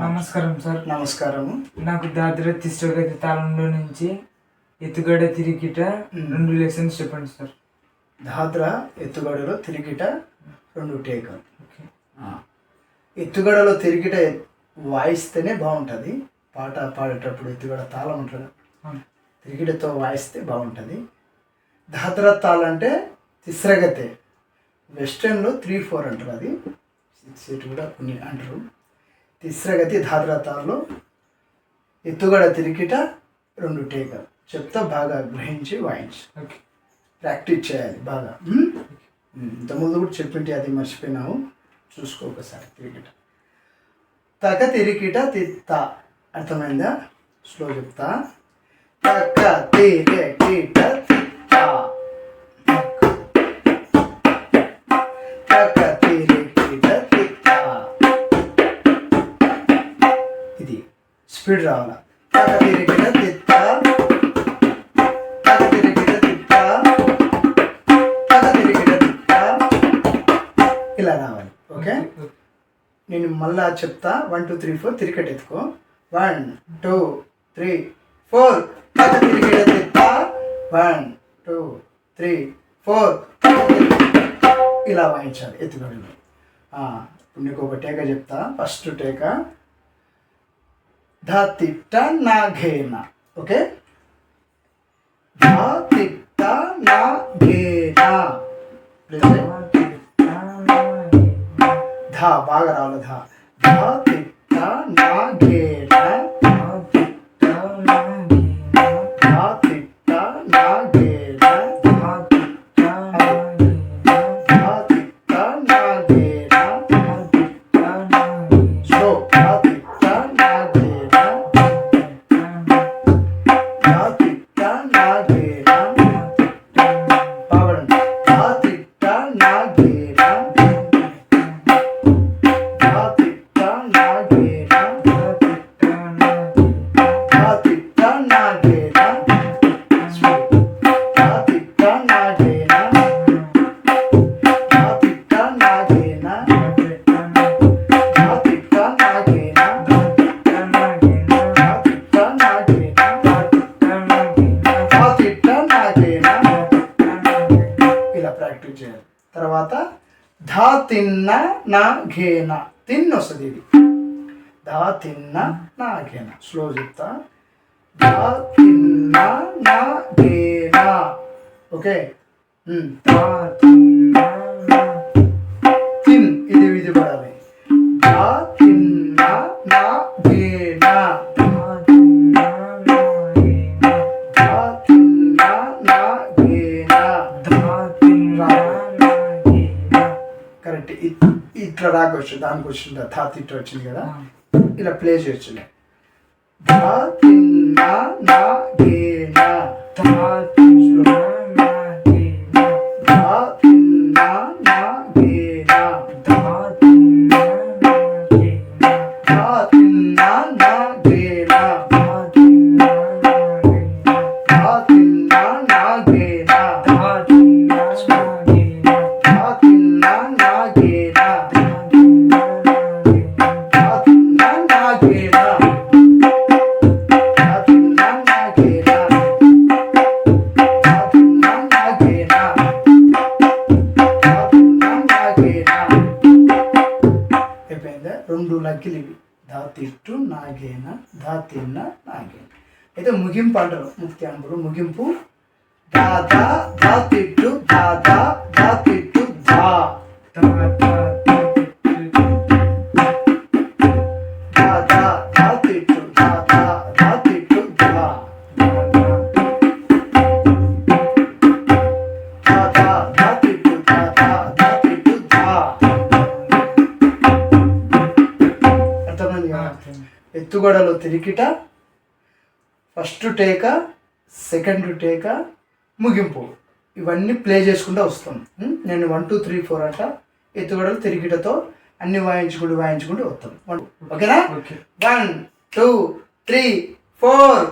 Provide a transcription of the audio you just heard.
నమస్కారం సార్. నమస్కారము నాకు దాద్ర తిష్టగతి తాళంలో నుంచి ఎత్తుగడ తిరిగిట రెండు లెసన్స్ చెప్పండి సార్. దాద్రా ఎత్తుగడలో తిరిగిట రెండు టేక్. ఓకే. ఎత్తుగడలో తిరిగిట వాయిస్తేనే బాగుంటుంది. పాట పాడేటప్పుడు ఎత్తుగడ తాళం ఉంటుంది. తిరిగిటతో వాయిస్తే బాగుంటుంది. దాద్రా తాళం అంటే తిస్రగతే. వెస్టర్న్లో త్రీ ఫోర్ అంటారు అది. సిక్స్ ఎయిట్ కూడా కొన్ని అంటారు. తిస్రగతి దాద్రా తాళలో ఎత్తుగడ తిరిగిట రెండు టేక. చెప్తా బాగా గ్రహించి వాయించు. ఓకే. ప్రాక్టీస్ చేయాలి బాగా. ఇంతకుముందు కూడా చెప్పింటే అది మర్చిపోయినావు. చూసుకో ఒకసారి తిరిగిట తక తిరిగిట తిత్త. అర్థమైందా? స్లో చెప్తా. తక తిరిగిట తిత్త. స్పీడ్ రావాలా? తక తిరిగిట తిత్త తక తిరిగిట తిత్త తక తిత్త ఇలా రావాలి ఓకే? నేను మళ్ళా చెప్తా. వన్ టూ త్రీ ఫోర్ తిరిగట్ ఎత్తుకో. One two three four. తక తిరిగిట తిత్త వన్ టూ త్రీ ఫోర్. ఇలా వాయించాలి ఎత్తుకోవడం. ఇప్పుడు నీకు ఒక టేక చెప్తా. ఫస్ట్ టేక. धा तिट्टा ना घेना ओके? धा तिट्टा ना घेना धा बागरावल धा। धा తర్వాత ధా తిన్న నా ఘేన. తిన్న వస్తుంది ఇది. ధా తిన్న నా ఘేన. స్లో చెప్తా. ధా తిన్న నా ఘేన. ఓకే? ఉమ్. తిన్ ఇట్లా రాక వచ్చింది దానికి వచ్చింది థాత్ ఇట్లా వచ్చింది కదా. ఇలా ప్లే చేయొచ్చు మకిలివి దాతిట్టు నాగేన దాతిన్న నాగేన. అయితే ముగింపు అంటారు ముక్తి అంబులు ముగింపు. దాదా దాతిట్టు దాదా ఎత్తుగడలో తిరిగిట ఫస్ట్ టేక సెకండ్ టేక ముగింపు. ఇవన్నీ ప్లే చేసుకుంటూ వస్తాం? నేను వన్ టూ త్రీ ఫోర్ అంట ఎత్తుగడలు తిరిగిటతో అన్ని వాయించుకుంటూ వాయించుకుంటూ వస్తాం. ఓకేనా? Okay. One two three four